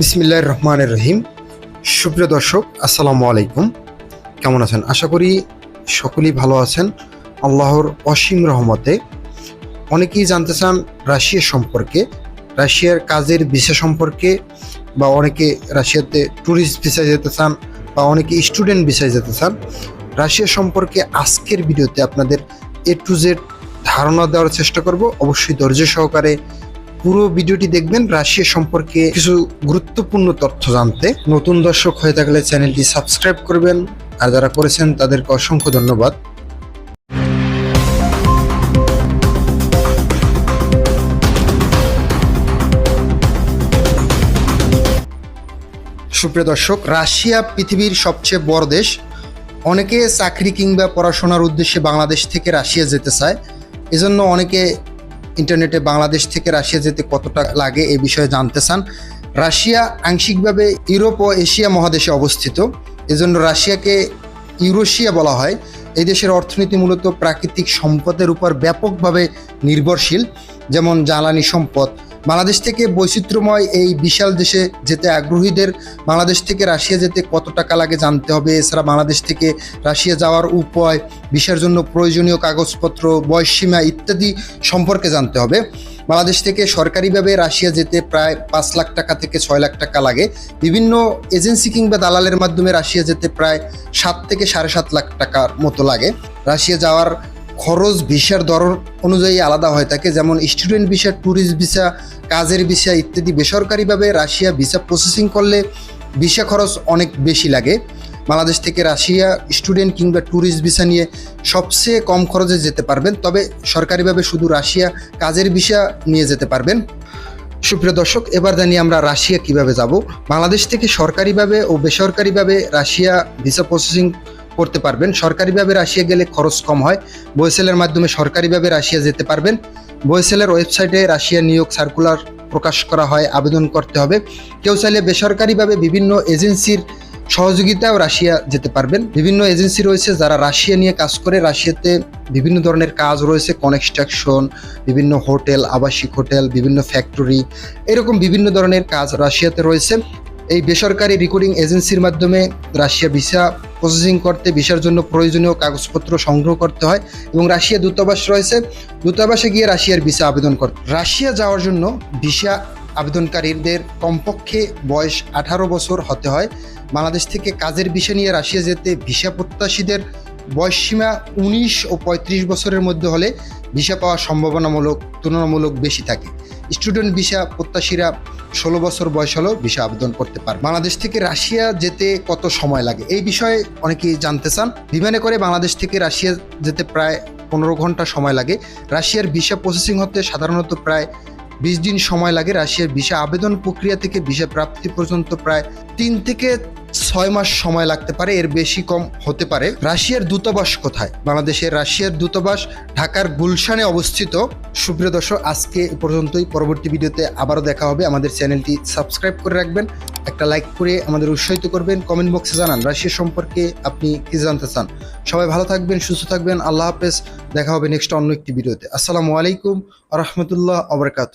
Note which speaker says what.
Speaker 1: বিসমিল্লাহির রহমানির রহিম। সুপ্রিয় দর্শক, আসসালামু আলাইকুম। কেমন আছেন? আশা করি সকলেই ভালো আছেন। আল্লাহর অসীম রহমতে অনেকেই জানতে চান রাশিয়া সম্পর্কে। রাশিয়ার কাজের ভিসা সম্পর্কে বা অনেকে রাশিয়াতে ট্যুরিস্ট ভিসায় যেতে চান বা অনেকে স্টুডেন্ট ভিসায় যেতে চান। রাশিয়া সম্পর্কে আজকের ভিডিওতে আপনাদের এ টু জেড ধারণা দেওয়ার চেষ্টা করব। অবশ্যই ধৈর্য সহকারে পুরো ভিডিওটি দেখবেন রাশিয়া সম্পর্কে কিছু গুরুত্বপূর্ণ তথ্য জানতে। নতুন দর্শক হয়ে থাকলে চ্যানেলটি সাবস্ক্রাইব করবেন। আর যারা করেছেন তাদেরকে অসংখ্য ধন্যবাদ। সুপ্রিয় দর্শক, রাশিয়া পৃথিবীর সবচেয়ে বড় দেশ। অনেকে চাকরি কিংবা পড়াশোনার উদ্দেশ্যে বাংলাদেশ থেকে রাশিয়া যেতে চায়। এজন্য অনেকে ইন্টারনেটে বাংলাদেশ থেকে রাশিয়া যেতে কতটা লাগে এ বিষয়ে জানতে চান। রাশিয়া আংশিকভাবে ইউরোপ ও এশিয়া মহাদেশে অবস্থিত। এজন্য রাশিয়াকে ইউরোশিয়া বলা হয়। এই দেশের অর্থনীতি মূলত প্রাকৃতিক সম্পদের উপর ব্যাপকভাবে নির্ভরশীল। যেমন জ্বালানি সম্পদ বাংলাদেশ থেকে বৈচিত্র্যময় এই বিশাল দেশে যেতে আগ্রহীদের বাংলাদেশ থেকে রাশিয়া যেতে কত টাকা লাগে জানতে হবে। এছাড়া বাংলাদেশ থেকে রাশিয়া যাওয়ার উপায়, ভিসার জন্য প্রয়োজনীয় কাগজপত্র বয়সসীমা ইত্যাদি সম্পর্কে জানতে হবে। বাংলাদেশ থেকে সরকারিভাবে রাশিয়া যেতে প্রায় পাঁচ লাখ টাকা থেকে ছয় লাখ টাকা লাগে। বিভিন্ন এজেন্সি কিংবা দালালের মাধ্যমে রাশিয়া যেতে প্রায় সাত থেকে সাড়ে সাত লাখ টাকার মতো লাগে। রাশিয়া যাওয়ার খরচ ভিসার দর অনুযায়ী আলাদা হয়ে। থাকে যেমন স্টুডেন্ট ভিসা ট্যুরিস্ট ভিসা কাজের ভিসা ইত্যাদি বেসরকারিভাবে রাশিয়া ভিসা প্রসেসিং করলে ভিসা খরচ অনেক বেশি লাগে। বাংলাদেশ থেকে রাশিয়া স্টুডেন্ট কিংবা ট্যুরিস্ট ভিসা নিয়ে সবচেয়ে কম খরচে যেতে পারবেন। তবে সরকারিভাবে শুধু রাশিয়া কাজের ভিসা নিয়ে যেতে পারবেন। সুপ্রিয় দর্শক, এবার জানি আমরা রাশিয়া কীভাবে যাব। বাংলাদেশ থেকে সরকারিভাবে ও বেসরকারিভাবে রাশিয়া ভিসা প্রসেসিং করতে পারবেন। সরকারিভাবে রাশিয়া গেলে খরচ কম হয়। বইসেলের মাধ্যমে সরকারিভাবে রাশিয়া যেতে পারবেন। বইসেলের ওয়েবসাইটে রাশিয়া নিয়োগ সার্কুলার প্রকাশ করা হয়, আবেদন করতে হবে। কেউ চাইলে বেসরকারিভাবে বিভিন্ন এজেন্সির সহযোগিতাও রাশিয়া যেতে পারবেন। বিভিন্ন এজেন্সি রয়েছে যারা রাশিয়া নিয়ে কাজ করে। রাশিয়াতে বিভিন্ন ধরনের কাজ রয়েছে কনস্ট্রাকশন বিভিন্ন হোটেল, আবাসিক হোটেল, বিভিন্ন ফ্যাক্টরি এরকম বিভিন্ন ধরনের কাজ রাশিয়াতে রয়েছে। এই বেসরকারি রেকর্ডিং এজেন্সির মাধ্যমে রাশিয়া ভিসা প্রসেসিং করতে ভিসার জন্য প্রয়োজনীয় কাগজপত্র সংগ্রহ করতে হয় এবং রাশিয়া দূতাবাস রয়েছে। দূতাবাসে গিয়ে রাশিয়ার ভিসা আবেদন করতে রাশিয়া যাওয়ার জন্য ভিসা আবেদনকারীদের কমপক্ষে বয়স আঠারো বছর হতে হয়। বাংলাদেশ থেকে কাজের ভিসা নিয়ে রাশিয়া যেতে ভিসা প্রত্যাশীদের বয়সসীমা উনিশ ও পঁয়ত্রিশ বছরের মধ্যে হলে ভিসা পাওয়ার সম্ভাবনামূলক, তুলনামূলক বেশি থাকে। স্টুডেন্ট ভিসা প্রত্যাশীরা ষোলো বছর বয়স হলেও ভিসা আবেদন করতে পারে বাংলাদেশ থেকে রাশিয়া যেতে কত সময় লাগে? এই বিষয়ে অনেকেই জানতে চান। বিমানে করে বাংলাদেশ থেকে রাশিয়া যেতে প্রায় পনেরো ঘণ্টা সময় লাগে। রাশিয়ার ভিসা প্রসেসিং হতে সাধারণত প্রায় বিশ দিন সময় লাগে। রাশিয়ার ভিসা আবেদন প্রক্রিয়া থেকে ভিসা প্রাপ্তি পর্যন্ত প্রায় তিন থেকে ছয় মাস সময় লাগতে পারে, এর বেশি কম হতে পারে। রাশিয়ার দূতাবাস কোথায়? বাংলাদেশের রাশিয়ার দূতাবাস ঢাকার গুলশানে অবস্থিত। সুপ্রিয় দর্শক, আজকে পর্যন্তই। পরবর্তী ভিডিওতে আবারও দেখা হবে। আমাদের চ্যানেলটি সাবস্ক্রাইব করে রাখবেন। একটা লাইক করে আমাদের উৎসাহিত করবেন। কমেন্ট বক্সে জানান, রাশিয়া সম্পর্কে আপনি কি জানতে চান? সবাই ভালো থাকবেন, সুস্থ থাকবেন। আল্লাহ হাফেজ। দেখা হবে নেক্সট অন্য একটি ভিডিওতে। আসসালামু আলাইকুম আ রহমতুল্লাহ আবরকাত